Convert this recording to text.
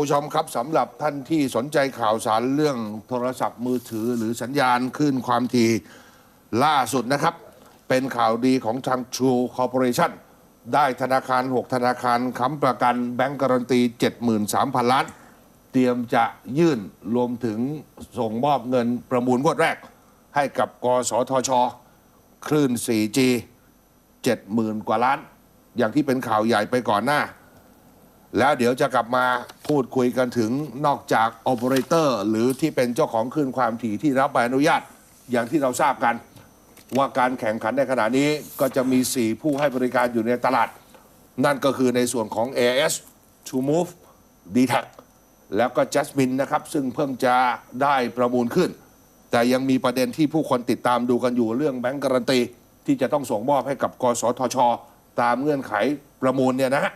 ผู้ชมครับสำหรับท่านที่สนใจข่าวสารเรื่องโทรศัพท์มือถือหรือสัญญาณคลื่นความถี่ล่าสุดนะครับ เป็นข่าวดีของทาง True Corporation ได้ธนาคาร 6 ธนาคารค้ำประกันแบงก์การันตี 73,000 ล้าน เตรียมจะยื่นรวมถึงส่งมอบเงินประมูลงวดแรก ให้กับกสทช คลื่น 4G 70,000 กว่าล้าน อย่างที่เป็นข่าวใหญ่ไปก่อนหน้า แล้วเดี๋ยวจะกลับมาพูดคุยกันถึงนอกจากโอเปอเรเตอร์หรือที่เป็นเจ้าของคลื่นความถี่ที่รับใบอนุญาต อย่างที่เราทราบกัน ว่าการแข่งขันในขณะนี้ก็จะมี 4 ผู้ให้บริการอยู่ในตลาด นั่นก็คือในส่วนของ AS True Move d t a c แล้วก็ Jasmine นะครับ ซึ่งเพิ่งจะได้ประมูลขึ้น แต่ยังมีประเด็นที่ผู้คนติดตามดูกันอยู่เรื่องแบงก์การันตีที่จะต้องส่งมอบให้กับกสทช ตามเงื่อนไขประมูลเนี่ยนะฮะ